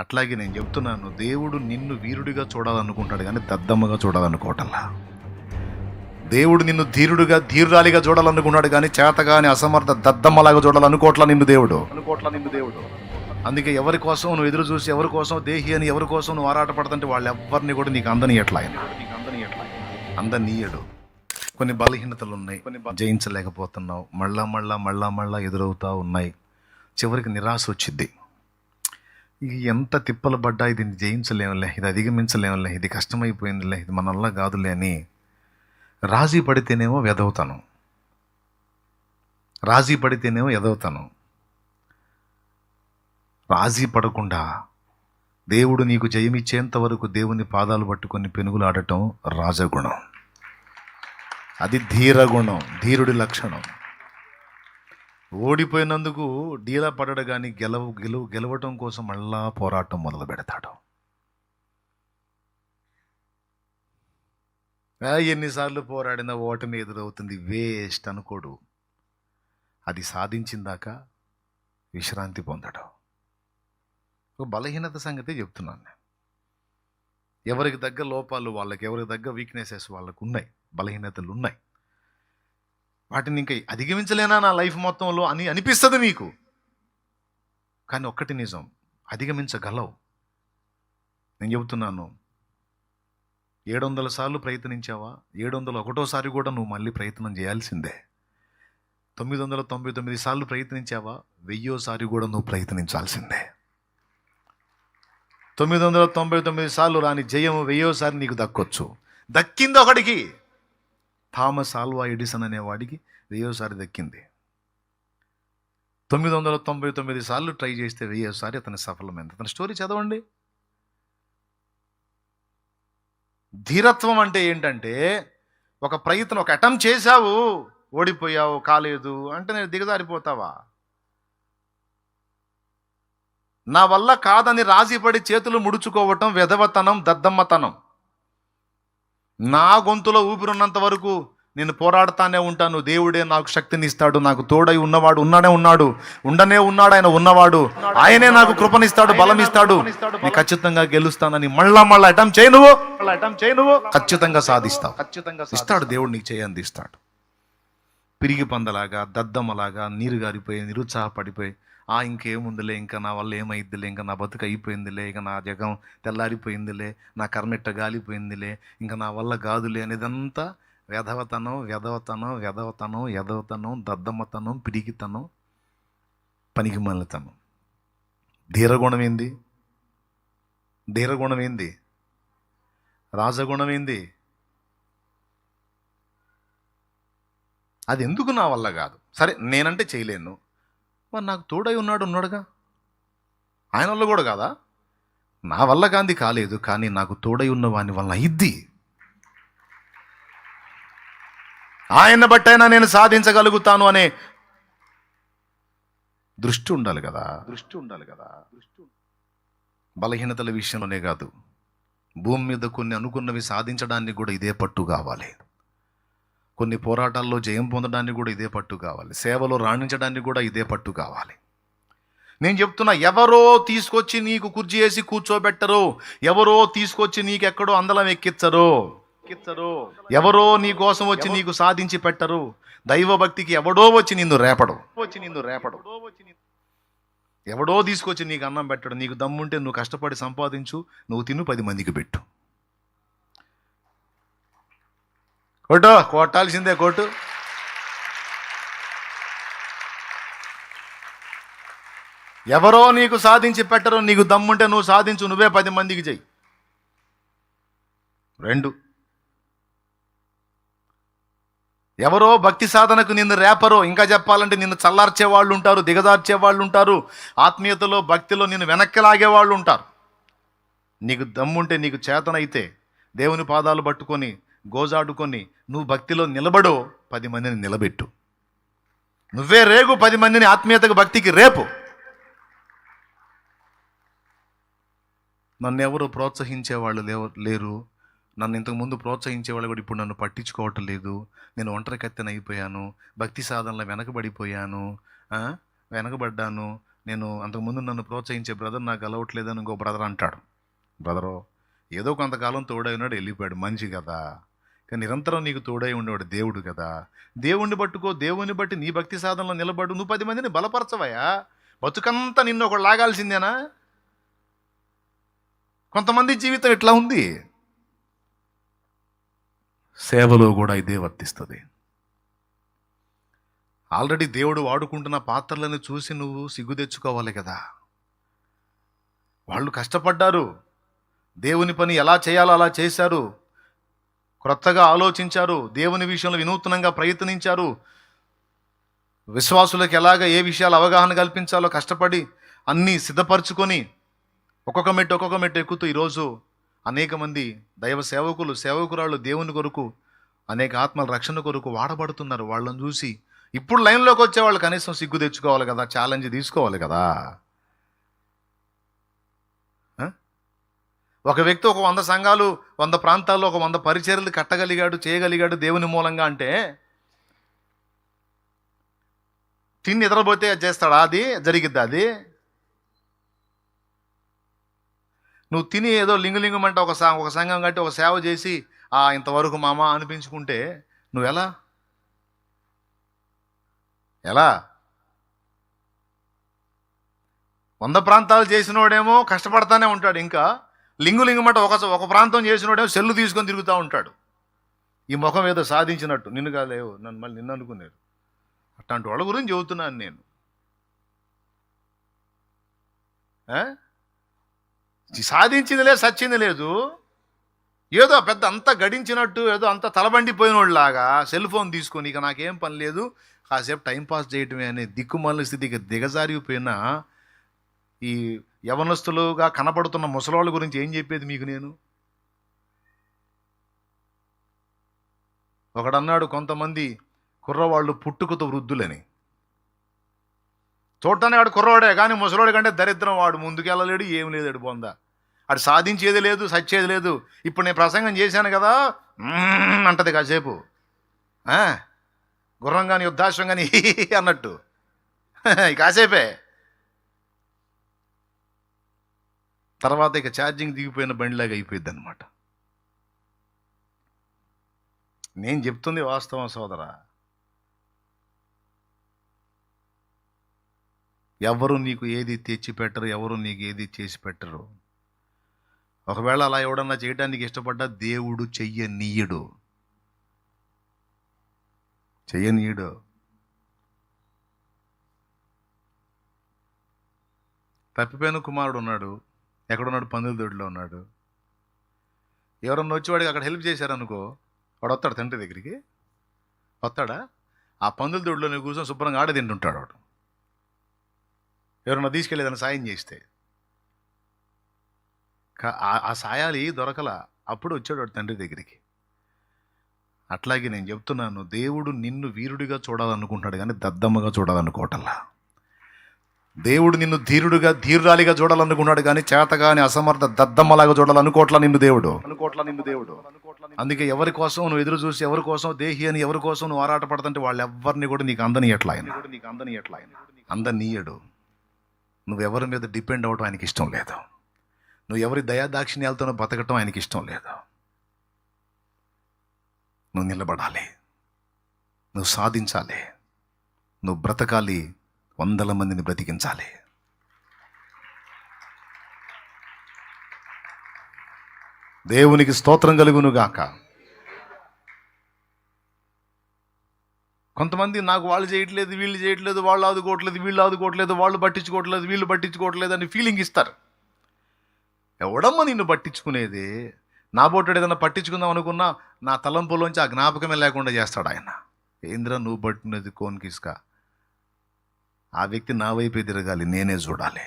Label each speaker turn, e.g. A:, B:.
A: అట్లాగే నేను చెప్తున్నాను దేవుడు నిన్ను వీరుడిగా చూడాలనుకుంటాడు కానీ దద్దమ్మగా చూడాలనుకోవటంలా. దేవుడు నిన్ను ధీరుడుగా ధీరురాలిగా చూడాలనుకున్నాడు కానీ చేతగాని అసమర్థ దద్దమ్మలాగా చూడాలనుకోవట్లా నిన్ను దేవుడు. అనుకోవట్లా నిన్ను దేవుడు. అందుకే ఎవరి కోసం నువ్వు ఎదురు చూసి ఎవరి కోసం దేహి అని ఎవరి కోసం నువ్వు ఆరాటపడుతుంటే వాళ్ళు ఎవరిని కూడా నీకు అందనియట్లా ఆయన నీకు అందనియట్లా అందనీయడు. కొన్ని బలహీనతలు ఉన్నాయి కొన్ని జయించలేకపోతున్నావు మళ్ళా మళ్ళా మళ్ళా మళ్ళా ఎదురవుతా ఉన్నాయి. చివరికి నిరాశ వచ్చింది ఇది ఎంత తిప్పలు పడ్డా ఇది జయించలేములే ఇది అధిగమించలేములే ఇది కష్టమైపోయిందిలే ఇది మనల్లా కాదులే అని రాజీ పడితేనేమో వెదవుతాను. రాజీ పడితేనేమో ఎదవుతాను. రాజీ పడకుండా దేవుడు నీకు జయమిచ్చేంత వరకు దేవుని పాదాలు పట్టుకొని పెనుగులాడటం రాజగుణం. అది ధీరగుణం ధీరుడి లక్షణం. ఓడిపోయినందుకు డీలా పడడు కానీ గెలవ గెలువ గెలవటం కోసం మళ్ళా పోరాటం మొదలు పెడతాడు. ఎన్నిసార్లు పోరాడినా ఓటమి ఎదురవుతుంది వేస్ట్ అనుకోడు. అది సాధించిందాక విశ్రాంతి పొందడం. ఒక బలహీనత సంగతే చెప్తున్నాను నేను. ఎవరికి తగ్గ లోపాలు వాళ్ళకి ఎవరికి తగ్గ వీక్నెసెస్ వాళ్ళకు ఉన్నాయి బలహీనతలు ఉన్నాయి. వాటిని ఇంకా అధిగమించలేనా నా లైఫ్ మొత్తంలో అని అనిపిస్తుంది నీకు కానీ ఒక్కటి నిజం అధిగమించగలవు. నేను చెబుతున్నాను ఏడు వందల సార్లు ప్రయత్నించావా? ఏడు వందల ఒకటోసారి కూడా నువ్వు మళ్ళీ ప్రయత్నం చేయాల్సిందే. తొమ్మిది వందల తొంభై తొమ్మిది సార్లు ప్రయత్నించావా? వెయ్యోసారి కూడా నువ్వు ప్రయత్నించాల్సిందే. తొమ్మిది వందల తొంభై తొమ్మిది సార్లు రాని జయం వెయ్యోసారి నీకు దక్కొచ్చు. దక్కింది ఒకడికి. థామస్ ఆల్వా ఎడిసన్ అనేవాడికి వెయ్యోసారి దక్కింది. తొమ్మిది వందల తొంభై తొమ్మిది సార్లు ట్రై చేస్తే వెయ్యోసారి అతని సఫలమైంది అతని స్టోరీ చదవండి. ధీరత్వం అంటే ఏంటంటే ఒక ప్రయత్నం ఒక అటెంప్ట్ చేశావు ఓడిపోయావు కాలేదు అంటే నేను దిగజారిపోతావా? నా వల్ల కాదని రాజీపడి చేతులు ముడుచుకోవటం వెధవతనం దద్దమ్మతనం. నా గొంతులో ఊపిరున్నంత వరకు నేను పోరాడుతానే ఉంటాను. దేవుడే నాకు శక్తిని ఇస్తాడు. నాకు తోడై ఉన్నవాడు ఉన్నాడే ఉన్నాడు. ఉండనే ఉన్నాడు. ఆయన ఉన్నవాడు. ఆయనే నాకు కృపనిస్తాడు బలం ఇస్తాడు నేను ఖచ్చితంగా గెలుస్తానని మళ్ళా మళ్ళా అటెంప్ట్ చేయి నువ్వు. అటెంప్ట్ చేయి నువ్వు. ఖచ్చితంగా సాధిస్తావు. ఖచ్చితంగా ఇస్తాడు దేవుడు నీకు చేయంది ఇస్తాడు పిరిగి పందలాగా దద్దమ్మలాగా నీరు గారిపోయి నిరుత్సాహపడిపోయి ఆ ఇంకేముందిలే ఇంకా నా వల్ల ఏమైద్దిలే ఇంకా నా బతుకు అయిపోయిందిలే ఇంకా నా జగం తెల్లారిపోయిందిలే నా కర్మెట్ట గాలిపోయిందిలే ఇంకా నా వల్ల కాదులే అనేదంతా వెధవతనం వెధవతనం వెధవతనం ఎదవతనం దద్దమ్మతనం పిరిగితనం పనికి మళ్ళతనం ధీరగుణం ఏంది ధీరగుణం ఏంది రాజగుణం ఏంది అది ఎందుకు నా వల్ల కాదు? సరే నేనంటే చేయలేను. మరి నాకు తోడై ఉన్నాడు ఉన్నాడుగా? ఆయన వల్ల కూడా కాదా? నా వల్ల గాంధీ కాలేదు కానీ నాకు తోడై ఉన్న వాని వల్ల ఇద్ది ఆయన బట్టైనా నేను సాధించగలుగుతాను అనే దృష్టి ఉండాలి కదా? దృష్టి ఉండాలి కదా? దృష్టి బలహీనతల విషయంలోనే కాదు. భూమి మీద కొన్ని అనుకున్నవి సాధించడానికి కూడా ఇదే పట్టు కావాలి. కొన్ని పోరాటాల్లో జయం పొందడానికి కూడా ఇదే పట్టు కావాలి. సేవలో రాణించడానికి కూడా ఇదే పట్టు కావాలి. నేను చెప్తున్నా ఎవరో తీసుకొచ్చి నీకు కుర్చీ వేసి కూర్చోబెట్టరు. ఎవరో తీసుకొచ్చి నీకెక్కడో అందలం ఎక్కించరు. ఎక్కించరు. ఎవరో నీ కోసం వచ్చి నీకు సాధించి పెట్టరు. దైవ భక్తికి ఎవడో వచ్చి నిన్ను రేపడు. వచ్చి నిన్ను రేపడు. ఎవడో తీసుకొచ్చి నీకు అన్నం పెట్టడు. నీకు దమ్ముంటే నువ్వు కష్టపడి సంపాదించు. నువ్వు తిను పది మందికి పెట్టు. కొట్టు కొట్టాల్సిందే కొట్టు. ఎవరో నీకు సాధించి పెట్టరు నీకు దమ్ముంటే నువ్వు సాధించు నువ్వే పది మందికి చెయ్యి. రెండు. ఎవరో భక్తి సాధనకు నిన్ను రేపరో ఇంకా చెప్పాలంటే నిన్ను చల్లార్చే వాళ్ళు ఉంటారు దిగజార్చే వాళ్ళు ఉంటారు ఆత్మీయతలో భక్తిలో నిన్ను వెనక్కి లాగే వాళ్ళు ఉంటారు. నీకు దమ్ముంటే నీకు చేతనైతే దేవుని పాదాలు పట్టుకొని గోజాడుకొని నువ్వు భక్తిలో నిలబడు పది మందిని నిలబెట్టు. నువ్వే రేగు పది మందిని ఆత్మీయతకు భక్తికి రేపు. నన్ను ఎవరు ప్రోత్సహించే వాళ్ళు లేవ లేరు. నన్ను ఇంతకుముందు ప్రోత్సహించే వాళ్ళు కూడా ఇప్పుడు నన్ను పట్టించుకోవటం లేదు. నేను ఒంటరి కత్తెన అయిపోయాను. భక్తి సాధనలో వెనకబడిపోయాను వెనకబడ్డాను. నేను అంతకుముందు నన్ను ప్రోత్సహించే బ్రదర్ నాకు అలవట్లేదని ఇంకో బ్రదర్ అంటాడు. బ్రదరు ఏదో కొంతకాలం తోడైనాడు వెళ్ళిపోయాడు. మంచి కదా. కానీ నిరంతరం నీకు తోడై ఉండేవాడు దేవుడు కదా. దేవుణ్ణి పట్టుకో దేవుని బట్టి నీ భక్తి సాధనలో నిలబడు. నువ్వు పది మందిని బలపరచవయ్యా. బతుకంతా నిన్ను ఒకడు లాగాల్సిందేనా? కొంతమంది జీవితం ఇట్లా ఉంది. సేవలో కూడా ఇదే వర్తిస్తుంది. ఆల్రెడీ దేవుడు వాడుకుంటున్న పాత్రలను చూసి నువ్వు సిగ్గు తెచ్చుకోవాలి కదా. వాళ్ళు కష్టపడ్డారు. దేవుని పని ఎలా చేయాలో అలా చేశారు. క్రొత్తగా ఆలోచించారు దేవుని విషయంలో వినూత్నంగా ప్రయత్నించారు. విశ్వాసులకు ఎలాగ ఏ విషయాలు అవగాహన కల్పించాలో కష్టపడి అన్నీ సిద్ధపరచుకొని ఒక్కొక్క మెట్టు ఒక్కొక్క మెట్టు ఎక్కుతూ ఈరోజు అనేక మంది దైవ సేవకులు సేవకురాళ్ళు దేవుని కొరకు అనేక ఆత్మల రక్షణ కొరకు వాడబడుతున్నారు. వాళ్ళని చూసి ఇప్పుడు లైన్లోకి వచ్చే వాళ్ళు కనీసం సిగ్గు తెచ్చుకోవాలి కదా ఛాలెంజ్ తీసుకోవాలి కదా ఆ? ఒక వ్యక్తి ఒక వంద సంఘాలు వంద ప్రాంతాల్లో ఒక వంద పరిచర్లు కట్టగలిగాడు చేయగలిగాడు దేవుని మూలంగా అంటే తిని నిద్రపోతే చేస్తాడా? అది జరిగిద్దా అది? నువ్వు తిని ఏదో లింగులింగమంటే ఒక ఒక సంఘం కట్టి ఒక సేవ చేసి ఆ ఇంతవరకు మామ అనిపించుకుంటే నువ్వు ఎలా? ఎలా? వంద ప్రాంతాలు చేసినోడేమో కష్టపడతానే ఉంటాడు ఇంకా. లింగు లింగమంట ఒక ఒక ప్రాంతం చేసినోడే సెల్లు తీసుకొని తిరుగుతూ ఉంటాడు. ఈ ముఖం ఏదో సాధించినట్టు. నిన్ను కాదేవో నన్ను మళ్ళీ నిన్ను అనుకున్నారు అట్లాంటి వాళ్ళ గురించి చెబుతున్నాను నేను. సాధించింది లేదు సచ్చింది లేదు. ఏదో పెద్ద అంత గడించినట్టు ఏదో అంత తలబండిపోయినోళ్ళలాగా సెల్ ఫోన్ తీసుకొని ఇక నాకేం పని లేదు. కాసేపు టైంపాస్ చేయటమే అనే దిక్కుమాలిన స్థితికి దిగజారిపోయిన ఈ యవనస్తులుగా కనపడుతున్న ముసలోళ్ళ గురించి ఏం చెప్పేది మీకు నేను? ఒకడన్నాడు కొంతమంది కుర్రవాళ్ళు పుట్టుకతో వృద్ధులని. చూడటానికి వాడు కుర్రవాడే కానీ ముసలోడి కంటే దరిద్రం వాడు. ముందుకెళ్ళలేడు ఏం లేదు బొంద. అటు సాధించేది లేదు సచ్చేది లేదు. ఇప్పుడు నేను ప్రసంగం చేశాను కదా అంటది కాసేపు. గుర్రం కానీ యుద్ధాశ్వం కానీ అన్నట్టు కాసేపే. తర్వాత ఇక ఛార్జింగ్ దిగిపోయిన బండిలాగా అయిపోయింది అనమాట నేను చెప్తుంది వాస్తవం సోదరా. ఎవరు నీకు ఏది తెచ్చి పెట్టరు ఎవరు నీకు ఏది చేసి పెట్టరు. ఒకవేళ అలా ఎవడన్నా చేయడానికి ఇష్టపడ్డా దేవుడు చెయ్యనీయుడు. చెయ్యనీయుడు. తప్పిపోయిన కుమారుడు ఉన్నాడు. ఎక్కడున్నాడు? పందుల దొడ్లో ఉన్నాడు. ఎవరన్నా వచ్చేవాడికి అక్కడ హెల్ప్ చేశారనుకో వాడు వస్తాడు తండ్రి దగ్గరికి. వస్తాడా? ఆ పందుల దొడ్లో కూర్చొని శుభ్రంగా ఆడ తింటుంటాడు వాడు. ఎవరన్నా తీసుకెళ్ళేదని సాయం చేస్తే. ఆ- ఆ సాయాలు దొరకల? అప్పుడు వచ్చాడు వాడు తండ్రి దగ్గరికి. అట్లాగే నేను చెప్తున్నాను దేవుడు నిన్ను వీరుడిగా చూడాలనుకుంటున్నాడు కానీ దద్దమ్మగా చూడాలనుకోవటల్లా దేవుడు నిన్ను ధీరుడుగా ధీరురాలిగా చూడాలనుకున్నాడు కానీ చేతగాని అసమర్థ దద్దమ్మలాగా చూడాలనుకోవట్లా నిన్ను దేవుడు. అనుకోవట్లా నిన్ను దేవుడు. అందుకే ఎవరి కోసం నువ్వు ఎదురు చూసి ఎవరి కోసం దేహి అని ఎవరి కోసం నువ్వు ఆరాట పడుతుంటే వాళ్ళు ఎవరిని కూడా నీకు అందనియట్లా ఆయన. నీకు అందనియట్లా ఆయన. అందనీయడు. నువ్వు ఎవరి మీద డిపెండ్ అవ్వడం ఆయనకి ఇష్టం లేదు. నువ్వు ఎవరి దయాదాక్షిణ్యాలతోనో బతకటం ఆయనకి ఇష్టం లేదు. నువ్వు నిలబడాలి. నువ్వు సాధించాలి. నువ్వు బ్రతకాలి. వందల మందిని బ్రతికించాలి. దేవునికి స్తోత్రం కలుగును గాక. కొంతమంది నాకు వాళ్ళు చేయట్లేదు వీళ్ళు చేయట్లేదు వాళ్ళు ఆదుకోవట్లేదు వీళ్ళు ఆదుకోవట్లేదు వాళ్ళు పట్టించుకోవట్లేదు వీళ్ళు పట్టించుకోవట్లేదు అని ఫీలింగ్ ఇస్తారు. ఎవడమ్మ నిన్ను పట్టించుకునేది? నా బోటడు ఏదైనా పట్టించుకుందాం అనుకున్నా నా తలంపులోంచి ఆ జ్ఞాపకమే లేకుండా చేస్తాడు ఆయన. ఏంద్రా నువ్వు పట్టినది కోన్కిస్కా ఆ వ్యక్తి నా వైపే తిరగాలి నేనే చూడాలి.